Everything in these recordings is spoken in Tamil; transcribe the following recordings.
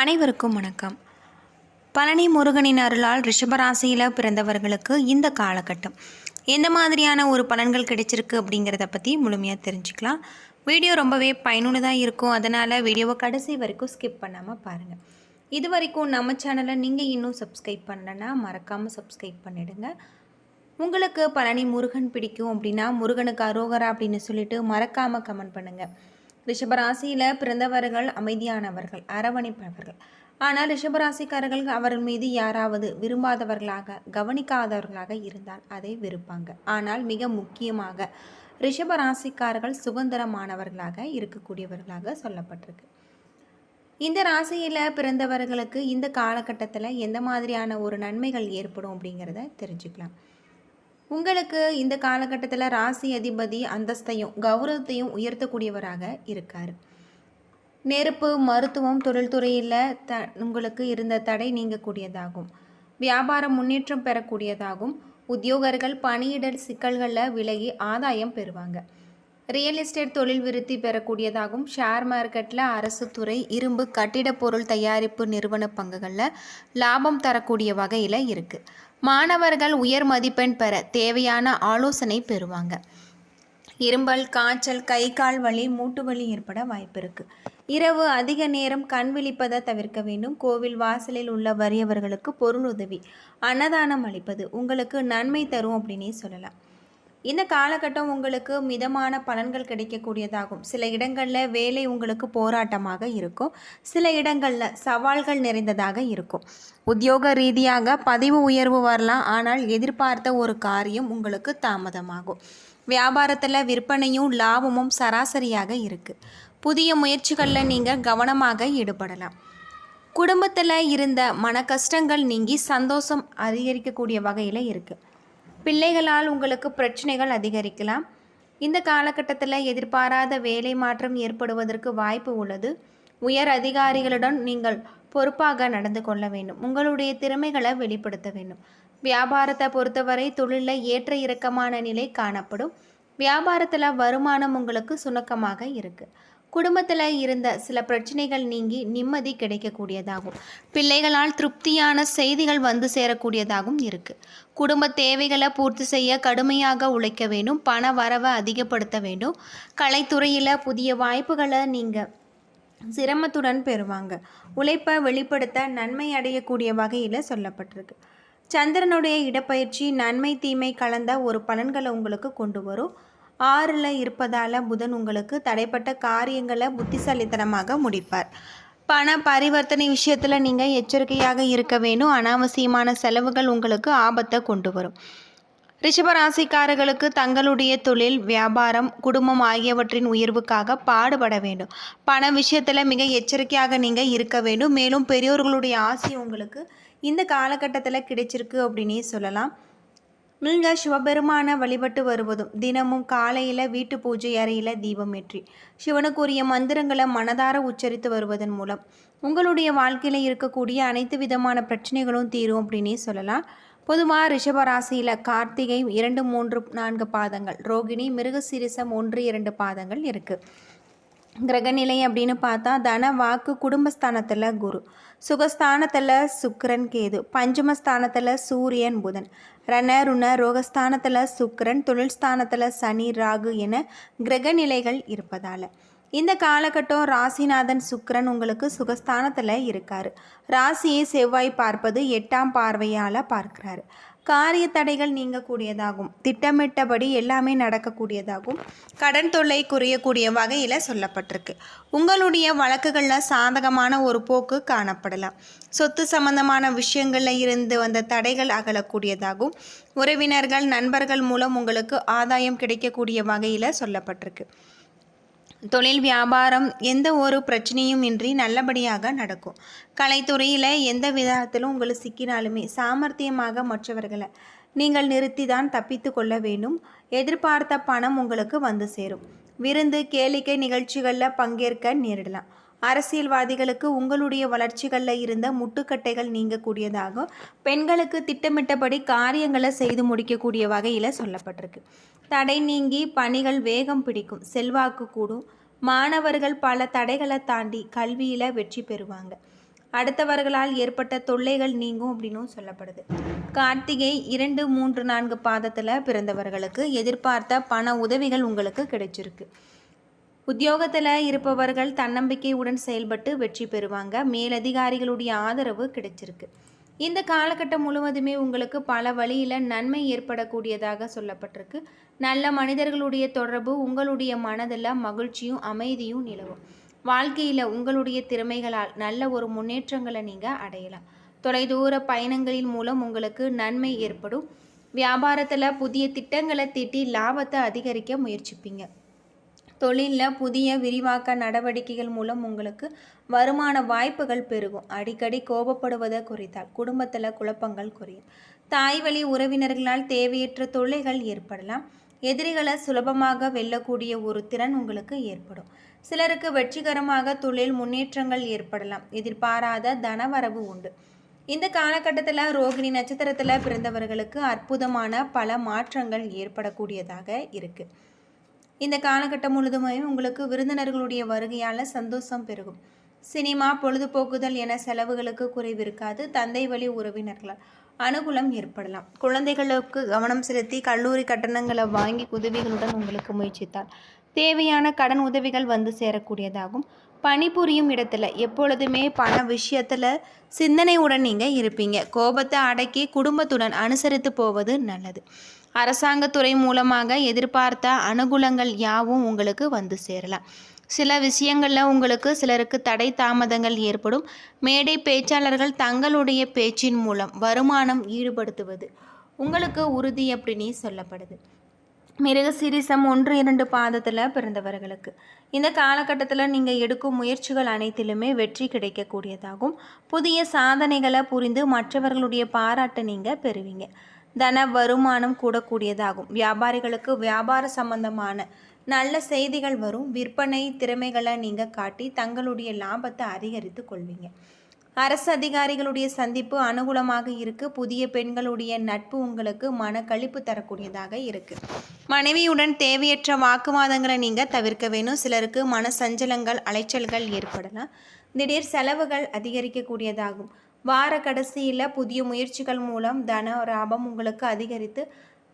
அனைவருக்கும் வணக்கம். பழனி முருகனின் அருளால் ரிஷபராசியில் பிறந்தவர்களுக்கு இந்த காலகட்டம். எந்த மாதிரியான ஒரு பலன்கள் கிடைச்சிருக்கு அப்படிங்கிறத பற்றி முழுமையாக தெரிஞ்சுக்கலாம். வீடியோ ரொம்பவே பயனுள்ளதாக இருக்கும். அதனால் வீடியோவை கடைசி வரைக்கும் ஸ்கிப் பண்ணாமல் பாருங்கள் இது வரைக்கும் நம்ம சேனலை நீங்கள் இன்னும் சப்ஸ்கிரைப் பண்ணலைன்னா மறக்காமல் சப்ஸ்கிரைப் பண்ணிடுங்க. உங்களுக்கு பழனி முருகன் பிடிக்கும் அப்படின்னா முருகனுக்கு அரோகரா அப்படின்னு சொல்லிட்டு மறக்காமல் கமெண்ட் பண்ணுங்கள் ரிஷபராசியில் பிறந்தவர்கள் அமைதியானவர்கள் அரவணைப்பவர்கள். ஆனால் ரிஷபராசிக்காரர்கள் அவர் மீது யாராவது விரும்பாதவர்களாக கவனிக்காதவர்களாக இருந்தால் அதை வெறுப்பாங்க. ஆனால் மிக முக்கியமாக ரிஷபராசிக்காரர்கள் சுதந்திரமானவர்களாக இருக்கக்கூடியவர்களாக சொல்லப்பட்டிருக்கு. இந்த ராசியில் பிறந்தவர்களுக்கு இந்த காலகட்டத்தில் எந்த மாதிரியான ஒரு நன்மைகள் ஏற்படும் அப்படிங்கிறத தெரிஞ்சுக்கலாம். உங்களுக்கு இந்த காலகட்டத்தில் ராசி அதிபதி அந்தஸ்தையும் கௌரவத்தையும் உயர்த்தக்கூடியவராக இருக்கார். நெருப்பு மருத்துவம் தொழில்துறையில் த உங்களுக்கு இருந்த தடை நீங்கக்கூடியதாகும். வியாபாரம் முன்னேற்றம் பெறக்கூடியதாகும். உத்தியோகர்கள் பணியிடல் சிக்கல்களில் விலகி ஆதாயம் பெறுவாங்க. ரியல் எஸ்டேட் தொழில் விருத்தி பெறக்கூடியதாகும். ஷேர் மார்க்கெட்டில் அரசு துறை இரும்பு கட்டிடப் பொருள் தயாரிப்பு நிறுவன பங்குகளில் லாபம் தரக்கூடிய வகையில் இருக்குது மாணவர்கள் உயர் மதிப்பெண் பெற தேவையான ஆலோசனை பெறுவாங்க. இரும்பல் காய்ச்சல் கை கால் வலி மூட்டு வலி ஏற்பட வாய்ப்பு இருக்குது இரவு அதிக நேரம் கண் விழிப்பதை தவிர்க்க வேண்டும். கோவில் வாசலில் உள்ள வறியவர்களுக்கு பொருள் உதவி அன்னதானம் அளிப்பது உங்களுக்கு நன்மை தரும் அப்படின்னே சொல்லலாம். இந்த காலகட்டம் உங்களுக்கு மிதமான பலன்கள் கிடைக்கக்கூடியதாகும். சில இடங்களில் வேலை உங்களுக்கு போராட்டமாக இருக்கும். சில இடங்களில் சவால்கள் நிறைந்ததாக இருக்கும். உத்தியோக ரீதியாக பதிவு உயர்வு வரலாம். ஆனால் எதிர்பார்த்த ஒரு காரியம் உங்களுக்கு தாமதமாகும். வியாபாரத்தில் விற்பனையும் லாபமும் சராசரியாக இருக்குது புதிய முயற்சிகளில் நீங்கள் கவனமாக ஈடுபடலாம். குடும்பத்தில் இருந்த மன கஷ்டங்கள் நீங்கி சந்தோஷம் அதிகரிக்கக்கூடிய வகையில் இருக்குது பிள்ளைகளால் உங்களுக்கு பிரச்சனைகள் அதிகரிக்கலாம். இந்த காலகட்டத்தில் எதிர்பாராத வேலை மாற்றம் ஏற்படுவதற்கு வாய்ப்பு உள்ளது. உயர் அதிகாரிகளுடன் நீங்கள் பொறுப்பாக நடந்து கொள்ள வேண்டும். உங்களுடைய திறமைகளை வெளிப்படுத்த வேண்டும். வியாபாரத்தை பொறுத்தவரை தொழிலில் ஏற்ற இறக்கமான நிலை காணப்படும். வியாபாரத்தில் வருமானம் உங்களுக்கு சுணக்கமாக இருக்குது குடும்பத்தில் இருந்த சில பிரச்சனைகள் நீங்கி நிம்மதி கிடைக்கக்கூடியதாகும். பிள்ளைகளால் திருப்தியான செய்திகள் வந்து சேரக்கூடியதாகவும் இருக்குது குடும்ப தேவைகளை பூர்த்தி செய்ய கடுமையாக உழைக்க வேண்டும். பண வரவை அதிகப்படுத்த வேண்டும். கலைத்துறையில் புதிய வாய்ப்புகளை நீங்கள் சிரமத்துடன் பெறுவாங்க. உழைப்பை வெளிப்படுத்த நன்மை அடையக்கூடிய வகையில் சொல்லப்பட்டிருக்கு. சந்திரனுடைய இடப்பயிற்சி நன்மை தீமை கலந்த ஒரு பலன்களை உங்களுக்கு கொண்டு வரும். ஆறில் இருப்பதால் புதன் உங்களுக்கு தடைப்பட்ட காரியங்களை புத்திசாலித்தனமாக முடிப்பார். பண பரிவர்த்தனை விஷயத்தில் நீங்கள் எச்சரிக்கையாக இருக்க வேணும். அனாவசியமான செலவுகள் உங்களுக்கு ஆபத்தை கொண்டு வரும். ரிஷபராசிக்காரர்களுக்கு தங்களுடைய தொழில் வியாபாரம் குடும்பம் ஆகியவற்றின் உயர்வுக்காக பாடுபட வேண்டும். பண விஷயத்தில் மிக எச்சரிக்கையாக நீங்கள் இருக்க வேண்டும். மேலும் பெரியோர்களுடைய ஆசை உங்களுக்கு இந்த காலகட்டத்தில் கிடைச்சிருக்கு அப்படின்னே சொல்லலாம். நீங்கள் சிவபெருமான வழிபட்டு வருவதும் தினமும் காலையில் வீட்டு பூஜை அறையில் தீபம் ஏற்றி சிவனுக்குரிய மந்திரங்களை மனதார உச்சரித்து வருவதன் மூலம் உங்களுடைய வாழ்க்கையில் இருக்கக்கூடிய அனைத்து விதமான பிரச்சனைகளும் தீரும் அப்படின்னே சொல்லலாம். பொதுவாக ரிஷபராசியில் கார்த்திகை இரண்டு மூன்று நான்கு பாதங்கள் ரோகிணி மிருகசிரிசம் ஒன்று இரண்டு பாதங்கள் இருக்குது கிரகநிலை அப்படின்னு பார்த்தா தன வாக்கு குடும்பஸ்தானத்தில் குரு. சுகஸ்தானத்தில் சுக்கரன் கேது. பஞ்சமஸ்தானத்தில் சூரியன் புதன். ரண ருண ரோகஸ்தானத்தில் சுக்கரன் தொழில் ஸ்தானத்தில் சனி ராகு என கிரகநிலைகள் இருப்பதால். இந்த காலகட்டம் ராசிநாதன் சுக்கரன் உங்களுக்கு சுகஸ்தானத்தில் இருக்கார். ராசியை செவ்வாய் பார்ப்பது எட்டாம் பார்வையால் பார்க்குறாரு. காரிய தடைகள் நீங்கக்கூடியதாகும். திட்டமிட்டபடி எல்லாமே நடக்கக்கூடியதாகும். கடன் தொல்லை குறையக்கூடிய வகையில் சொல்லப்பட்டிருக்கு. உங்களுடைய வழக்குகளில் சாதகமான ஒரு போக்கு காணப்படலாம். சொத்து சம்பந்தமான விஷயங்களில் இருந்து வந்த தடைகள் அகலக்கூடியதாகும். உறவினர்கள் நண்பர்கள் மூலம் உங்களுக்கு ஆதாயம் கிடைக்கக்கூடிய வகையில் சொல்லப்பட்டிருக்கு. தொழில் வியாபாரம் எந்த ஒரு பிரச்சனையும் இன்றி நல்லபடியாக நடக்கும். கலைத்துறையில் எந்த விதத்திலும் உங்களுக்கு சிக்கினாலுமே சாமர்த்தியமாக மற்றவர்களை நீங்கள் நிறுத்தி தான் தப்பித்து கொள்ள வேண்டும். எதிர்பார்த்த பணம் உங்களுக்கு வந்து சேரும். விருந்து கேளிக்கை நிகழ்ச்சிகளில் பங்கேற்க நேரிடலாம். அரசியல்வாதிகளுக்கு உங்களுடைய வளர்ச்சிகளில் இருந்த முட்டுக்கட்டைகள் நீங்கக்கூடியதாகும். பெண்களுக்கு திட்டமிட்டபடி காரியங்களை செய்து முடிக்கக்கூடிய வகையில் சொல்லப்பட்டிருக்கு. தடை நீங்கி பணிகள் வேகம் பிடிக்கும் செல்வாக்கு கூடும். மாணவர்கள் பல தடைகளை தாண்டி கல்வியில் வெற்றி பெறுவாங்க. அடுத்தவர்களால் ஏற்பட்ட தொல்லைகள் நீங்கும் அப்படின்னும் சொல்லப்படுது. கார்த்திகை இரண்டு மூன்று நான்கு பாதத்தில் பிறந்தவர்களுக்கு எதிர்பார்த்த பண உதவிகள் உங்களுக்கு கிடைச்சிருக்கு. உத்தியோகத்தில் இருப்பவர்கள் தன்னம்பிக்கையுடன் செயல்பட்டு வெற்றி பெறுவாங்க. மேலதிகாரிகளுடைய ஆதரவு கிடைச்சிருக்கு. இந்த காலகட்டம் முழுவதுமே உங்களுக்கு பல வழியில் நன்மை ஏற்படக்கூடியதாக சொல்லப்பட்டிருக்கு. நல்ல மனிதர்களுடைய தொடர்பு உங்களுடைய மனதில் மகிழ்ச்சியும் அமைதியும் நிலவும். வாழ்க்கையில் உங்களுடைய திறமைகளால் நல்ல ஒரு முன்னேற்றங்களை நீங்கள் அடையலாம். தொலைதூர பயணங்களின் மூலம் உங்களுக்கு நன்மை ஏற்படும். வியாபாரத்தில் புதிய திட்டங்களை தீட்டி லாபத்தை அதிகரிக்க முயற்சிப்பீங்க. தொழிலில் புதிய விரிவாக்க நடவடிக்கைகள் மூலம் உங்களுக்கு வருமான வாய்ப்புகள் பெருகும். அடிக்கடி கோபப்படுவதை குறித்தால் குடும்பத்தில் குழப்பங்கள் குறையும். தாய் வழி உறவினர்களால் தேவையற்ற தொல்லைகள் ஏற்படலாம். எதிரிகளை சுலபமாக வெல்லக்கூடிய ஒரு திறன் உங்களுக்கு ஏற்படும். சிலருக்கு வெற்றிகரமாக தொழில் முன்னேற்றங்கள் ஏற்படலாம். எதிர்பாராத தனவரவு உண்டு. இந்த காலகட்டத்தில் ரோகிணி நட்சத்திரத்தில் பிறந்தவர்களுக்கு அற்புதமான பல மாற்றங்கள் ஏற்படக்கூடியதாக இருக்குது இந்த காலகட்டம் முழுதுமே உங்களுக்கு விருந்தினர்களுடைய வருகையால் சந்தோஷம் பெருகும். சினிமா பொழுதுபோக்குதல் என செலவுகளுக்கு குறைவு இருக்காது தந்தை வழி உறவினர்களால் அனுகூலம் ஏற்படலாம். குழந்தைகளுக்கு கவனம் செலுத்தி கல்லூரி கட்டணங்களை வாங்கி உதவிகளுடன் உங்களுக்கு முயற்சித்தால் தேவையான கடன் உதவிகள் வந்து சேரக்கூடியதாகும். பணிபுரியும் இடத்துல எப்பொழுதுமே பண விஷயத்தில் சிந்தனையுடன் நீங்கள் இருப்பீங்க. கோபத்தை அடக்கி குடும்பத்துடன் அனுசரித்து போவது நல்லது. அரசாங்கத்துறை மூலமாக எதிர்பார்த்த அனுகூலங்கள் யாவும் உங்களுக்கு வந்து சேரலாம் சில விஷயங்களில் உங்களுக்கு சிலருக்கு தடை தாமதங்கள் ஏற்படும். மேடை பேச்சாளர்கள் தங்களுடைய பேச்சின் மூலம் வருமானம் ஈடுபடுத்துவது உங்களுக்கு உறுதி அப்படின்னு சொல்லப்படுது. மிருக சிரிசம் ஒன்று இரண்டு பாதத்தில் பிறந்தவர்களுக்கு. இந்த காலகட்டத்தில் நீங்கள் எடுக்கும் முயற்சிகள் அனைத்திலுமே வெற்றி கிடைக்கக்கூடியதாகும். புதிய சாதனைகளை புரிந்து மற்றவர்களுடைய பாராட்டை நீங்கள் பெறுவீங்க. தன வருமானம் கூடக்கூடியதாகும். வியாபாரிகளுக்கு வியாபார சம்பந்தமான நல்ல செய்திகள் வரும். விற்பனை திறமைகளை நீங்கள் காட்டி தங்களுடைய லாபத்தை அதிகரித்து கொள்வீங்க. அரசு அதிகாரிகளுடைய சந்திப்பு அனுகூலமாக இருக்கு. புதிய பெண்களுடைய நட்பு உங்களுக்கு மன கழிப்பு தரக்கூடியதாக இருக்கு. மனைவியுடன் தேவையற்ற வாக்குவாதங்களை நீங்கள் தவிர்க்க வேணும். சிலருக்கு மன சஞ்சலங்கள் அலைச்சல்கள் ஏற்படலாம். திடீர் செலவுகள் அதிகரிக்கக்கூடியதாகும். வார கடைசியில் புதிய முயற்சிகள் மூலம் தன லாபம் உங்களுக்கு அதிகரித்து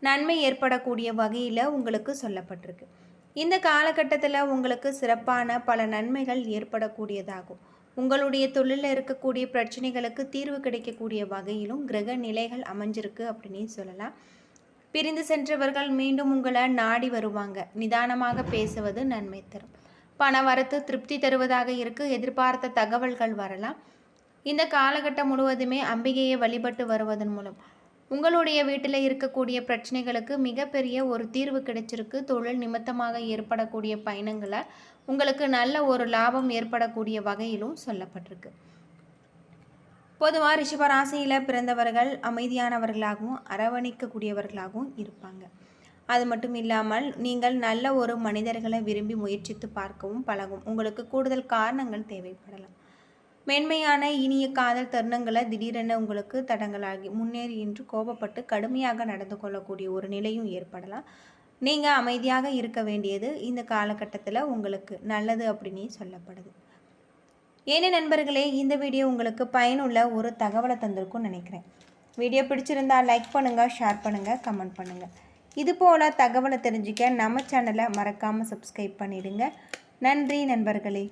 நன்மை ஏற்படக்கூடிய வகையில் உங்களுக்கு சொல்லப்பட்டிருக்கு. இந்த காலகட்டத்தில் உங்களுக்கு சிறப்பான பல நன்மைகள் ஏற்படக்கூடியதாகும். உங்களுடைய தொழிலில் இருக்கக்கூடிய பிரச்சனைகளுக்கு தீர்வு கிடைக்கக்கூடிய வகையிலும் கிரக நிலைகள் அமைஞ்சிருக்கு அப்படின்னு சொல்லலாம். பிரிந்து சென்றவர்கள் மீண்டும் உங்களை நாடி வருவாங்க. நிதானமாக பேசுவது நன்மை தரும். பண வரத்து திருப்தி தருவதாக இருக்கு. எதிர்பார்த்த தகவல்கள் வரலாம். இந்த காலகட்டம் முழுவதுமே அம்பிகையை வழிபட்டு வருவதன் மூலம். உங்களுடைய வீட்டில் இருக்கக்கூடிய பிரச்சனைகளுக்கு மிகப்பெரிய ஒரு தீர்வு கிடைச்சிருக்கு. தொழில் நிமித்தமாக ஏற்படக்கூடிய பயணங்களை உங்களுக்கு நல்ல ஒரு லாபம் ஏற்படக்கூடிய வகையிலும் சொல்லப்பட்டிருக்கு. பொதுவாக ரிஷபராசியில் பிறந்தவர்கள் அமைதியானவர்களாகவும் அரவணைக்கக்கூடியவர்களாகவும் இருப்பாங்க. அது மட்டும் இல்லாமல் நீங்கள் நல்ல ஒரு மனிதர்களை விரும்பி முயற்சித்து பார்க்கவும் பழகும் உங்களுக்கு கூடுதல் காரணங்கள் தேவைப்படலாம். மென்மையான இனிய காதல் தருணங்களை திடீரென உங்களுக்கு தடங்களாகி முன்னேறி என்று கோபப்பட்டு கடுமையாக நடந்து கொள்ளக்கூடிய ஒரு நிலையும் ஏற்படலாம். நீங்கள் அமைதியாக இருக்க வேண்டியது இந்த காலகட்டத்தில் உங்களுக்கு நல்லது அப்படின்னு சொல்லப்படுது. ஏனே நண்பர்களே இந்த வீடியோ உங்களுக்கு பயனுள்ள ஒரு தகவலை தந்திருக்கும்னு நினைக்கிறேன். வீடியோ பிடிச்சிருந்தால் லைக் பண்ணுங்கள் ஷேர் பண்ணுங்கள் கமெண்ட் பண்ணுங்கள் இது போல் தகவலை தெரிஞ்சுக்க நம்ம சேனலை மறக்காமல் சப்ஸ்கிரைப் பண்ணிவிடுங்க நன்றி நண்பர்களே.